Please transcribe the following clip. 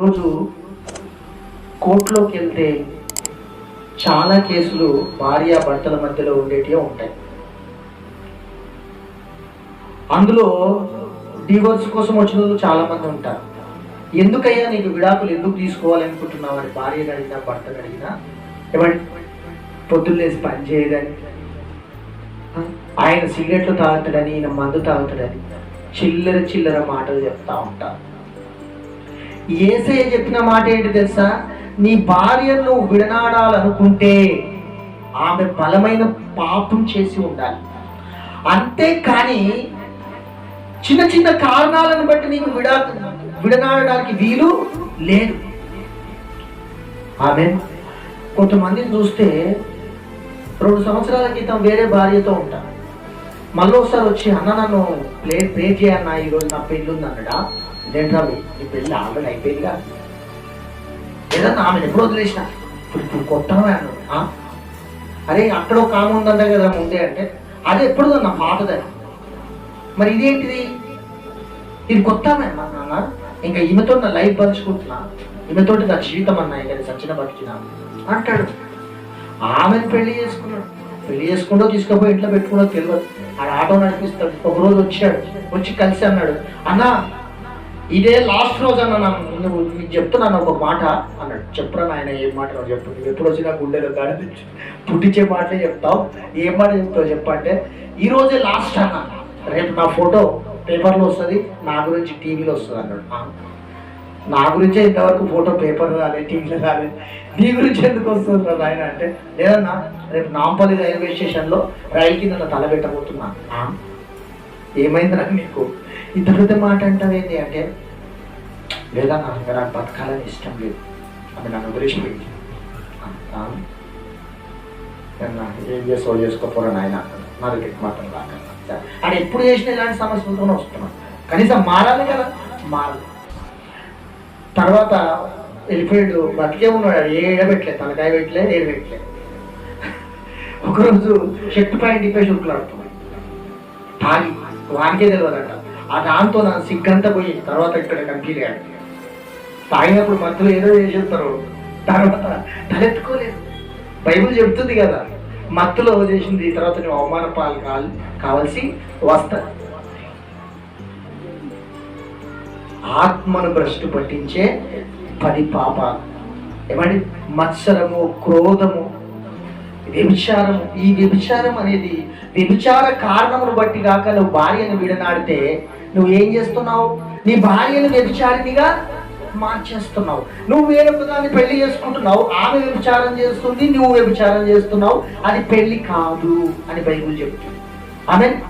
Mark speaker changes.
Speaker 1: రోజు కోర్టులోకి వెళ్తే చాలా కేసులు భార్య భర్తల మధ్యలో ఉండేటివే ఉంటాయి. అందులో డివోర్స్ కోసం వచ్చిన వాళ్ళు చాలా మంది ఉంటారు. ఎందుకయ్యా నీకు విడాకులు ఎందుకు తీసుకోవాలనుకుంటున్నావు? అని భార్య అడిగినా భర్త అడిగినా? ఏమంటే పొద్దున్నేసి పని చేయదని ఆయన సిగరెట్లు తాగుతాడని ఈయన మందు తాగుతాడని చిల్లర చిల్లర మాటలు చెప్తా ఉంటారు. ఏసయ్య చెప్పిన మాట ఏంటి తెలుసా? నీ భార్యను నువ్వు విడనాడాలనుకుంటే ఆమె బలమైన పాపం చేసి ఉండాలి. అంతేకాని చిన్న చిన్న కారణాలను బట్టి నీకు విడా విడనాడడానికి వీలు లేదు. ఆమె కొంతమందిని చూస్తే రెండు సంవత్సరాల క్రితం వేరే భార్యతో ఉంటారు. మళ్ళీ ఒకసారి వచ్చి అన్న నన్ను ప్లే ప్రే చేయన్న ఈరోజు నా పెళ్ళి ఉంది అన్నడా? ఇదేంట్రా నీ పెళ్ళి ఆల్రెడీ అయిపోయిందిగా ఏదన్నా ఆమెను ఎప్పుడు వదిలేసిన. ఇప్పుడు ఇప్పుడు కొట్టమే అన్నాడు. అరే అక్కడ ఒక ఆమె ఉందంట కదా ముందే అంటే. అది ఎప్పుడు నా పాతదని మరి ఇదేంటిది? ఇది కొత్త నాన్న. ఇంకా ఈమెతో నా లైఫ్ పంచుకుంటున్నా. ఈమెతో నా జీవితం అన్నా ఇంకా సచ్చిన బతికినా అంటాడు. ఆమెను పెళ్ళి చేసుకున్నాడు. పెళ్ళి చేసుకుంటూ తీసుకుపోయి ఇంట్లో పెట్టుకుంటూ తెలియదు. ఆడ ఆటో నడిపిస్తాడు. ఒక రోజు వచ్చాడు. వచ్చి కలిసి అన్నాడు అన్నా ఇదే లాస్ట్ రోజు అన్న నువ్వు నీకు చెప్తున్నాను ఒక మాట అన్నాడు. చెప్పురా నాయన ఏం మాట నువ్వు చెప్పు. నువ్వు ఎప్పుడు వచ్చినా గుండెలో గాడి పుట్టించే మాటలే చెప్తావు. ఏం మాట చెప్తావు చెప్పంటే ఈ రోజే లాస్ట్ అన్న. రేపు నా ఫోటో పేపర్లో వస్తుంది నా గురించి టీవీలో వస్తుంది అన్నాడు. నా గురించే ఇంతవరకు ఫోటో పేపర్ రాలేదు టీవీలో రాలేదు నీ గురించి ఎందుకు వస్తుంది ఆయన అంటే లేదన్నా రేపు నాంపల్లి రైల్వే స్టేషన్లో రైలు కింద నా తల పెట్టబోతున్నా. ఏమైందిరా నీకు ఇంత పెద్ద మాట అంటావేంటి అంటే లేదా నాకు నాకు బతకాలని ఇష్టం లేదు. అది నన్ను వదిలేసిపోయింది ఏం చేసో చేసుకోపోరా నాయన. నా దగ్గరికి మాత్రం రాక అని ఎప్పుడు చేసిన ఇలాంటి సమస్యలతోనే వస్తున్నాను కనీసం మారాలి కదా. మారాలి. తర్వాత వెళ్ళిపోయాడు బతికే ఉన్నాడు. ఏ ఏడబెట్టలే తలకాయ పెట్టలే ఏడు పెట్టలే. ఒకరోజు షర్ట్ పైన డిపేసి ఉరుకులాడుతున్నాడు తాగి వానికే తెలియదంట ఆ దాంతో నా సిగ్గంతా పోయి తర్వాత ఇక్కడ కనిపించాడు తాగినప్పుడు మధ్యలో ఏదో చేసేస్తారు తర్వాత తలెత్తుకోలేదు. బైబుల్ చెప్తుంది కదా మత్తులో చేసింది. తర్వాత నువ్వు అవమాన పాలు కావాల్సి వస్తా ఆత్మను భ్రష్టు పట్టించే పది పాపాలు. ఏమండి? మత్సరము క్రోధము వ్యభిచారము. ఈ వ్యభిచారం అనేది వ్యభిచార కారణమును బట్టి కాక నువ్వు భార్యను విడనాడితే నువ్వు ఏం చేస్తున్నావు? నీ భార్యను వ్యభిచారినిగా మార్చేస్తున్నావు. నువ్వు వేరొక దాన్ని పెళ్ళి చేసుకుంటున్నావు. ఆమె వ్యభిచారం చేస్తుంది నువ్వు వ్యభిచారం చేస్తున్నావు. అది పెళ్ళి కాదు అని బైబుల్ చెప్తుంది. ఆమె